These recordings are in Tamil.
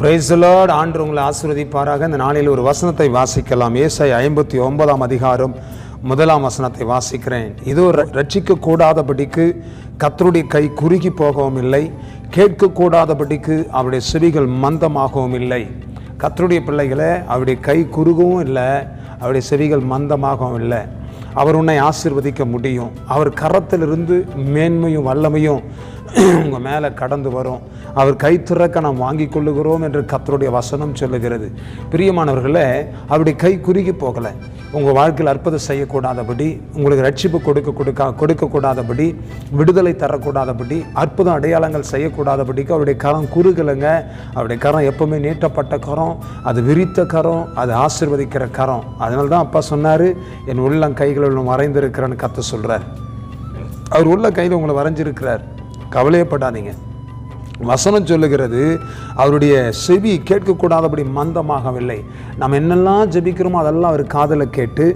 பிரைசலாட் ஆண்டு உங்களை ஆசிர்வதிப்பாராக. இந்த நாளில் ஒரு வசனத்தை வாசிக்கலாம். ஏசை ஐம்பத்தி ஒன்பதாம் அதிகாரம் முதலாம் வசனத்தை வாசிக்கிறேன். இதோ ர- ரட்சிக்க கூடாதபடிக்கு கத்தருடைய கை குறுகி போகவும் இல்லை. கேட்கக்கூடாதபடிக்கு அவருடைய செவிகள் மந்தமாகவும் இல்லை. கத்தருடைய பிள்ளைகளை அவருடைய கை குறுகவும் இல்லை. அவருடைய செவிகள் மந்தமாகவும் இல்லை. அவர் உன்னை ஆசிர்வதிக்க முடியும். அவர் கரத்திலிருந்து மேன்மையும் வல்லமையும் உங்கள் மேலே கடந்து வரும். அவர் கை திறக்க நாம் வாங்கி கொள்ளுகிறோம் என்று கத்தருடைய வசனம் சொல்லுகிறது. பிரியமானவர்களே அவருடைய கை குறுகி போகலை. உங்கள் வாழ்க்கையில் அற்புதம் செய்யக்கூடாதபடி உங்களுக்கு ரட்சிப்பு கொடுக்க கொடுக்க கொடுக்கக்கூடாதபடி விடுதலை தரக்கூடாதபடி அற்புதம் அடையாளங்கள் செய்யக்கூடாதபடிக்கு அவருடைய கரம் குறுகலைங்க. அவருடைய கரம் எப்பவுமே நீட்டப்பட்ட கரம் அது விரித்த கரம் அது ஆசீர்வதிக்கிற கரம். அதனால தான் அப்பா சொன்னார் என் உள்ளம் கைகளில் மறைந்திருக்கிறேன்னு கத்த சொல்கிறார் அவர் உள்ள கையில் உங்களை வரைஞ்சிருக்கிறார். கவலையப்படாதீங்க வசனம் சொல்லுகிறது அவருடைய செவி கேட்கக்கூடாதபடி மந்தமாகவில்லை. நம்ம என்னெல்லாம் ஜெபிக்கிறோமோ அதெல்லாம் அவர் காதலை கேட்டு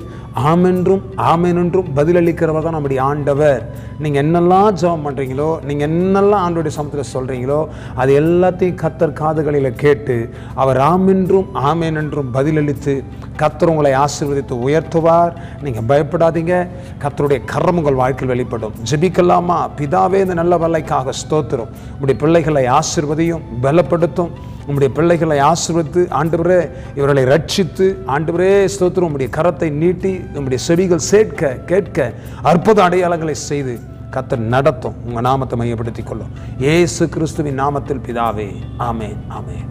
ஆமென்றும் ஆமெனென்றும் பதிலளிக்கிறவர் தான் நம்முடைய ஆண்டவர். நீங்கள் என்னெல்லாம் ஜெபம் பண்ணுறீங்களோ நீங்கள் என்னெல்லாம் ஆண்டோடைய சமத்தில் சொல்கிறீங்களோ அது எல்லாத்தையும் கத்தர் காதுகளில் கேட்டு அவர் ஆமென்றும் ஆமேனென்றும் பதிலளித்து கத்தர் உங்களை ஆசீர்வதித்து உயர்த்துவார். நீங்கள் பயப்படாதீங்க. கத்தருடைய கரம் உங்கள் வாழ்க்கையில் வெளிப்படும். ஜெபிக்கலாமா? பிதாவே இந்த நல்ல வல்லைக்காக ஸ்தோத்திரம். உடைய பிள்ளைகள் ஆசிர்வதையும் பலப்படுத்தும். உம்முடைய பிள்ளைகளை ஆசிர்வத்து ஆண்டவரே இவர்களை ரட்சித்து ஆண்டவரே ஸ்தோத்திரம். உம்முடைய கரத்தை நீட்டி உம்முடைய செவிகள் சேர்க்க கேட்க அற்புத அடையாளங்களை செய்து கத்தர் நடத்தும். உங்கள் நாமத்தை மையப்படுத்திக் கொள்ளும். ஏசு கிறிஸ்துவின் நாமத்தில் பிதாவே ஆமேன் ஆமேன்.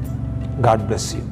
God bless you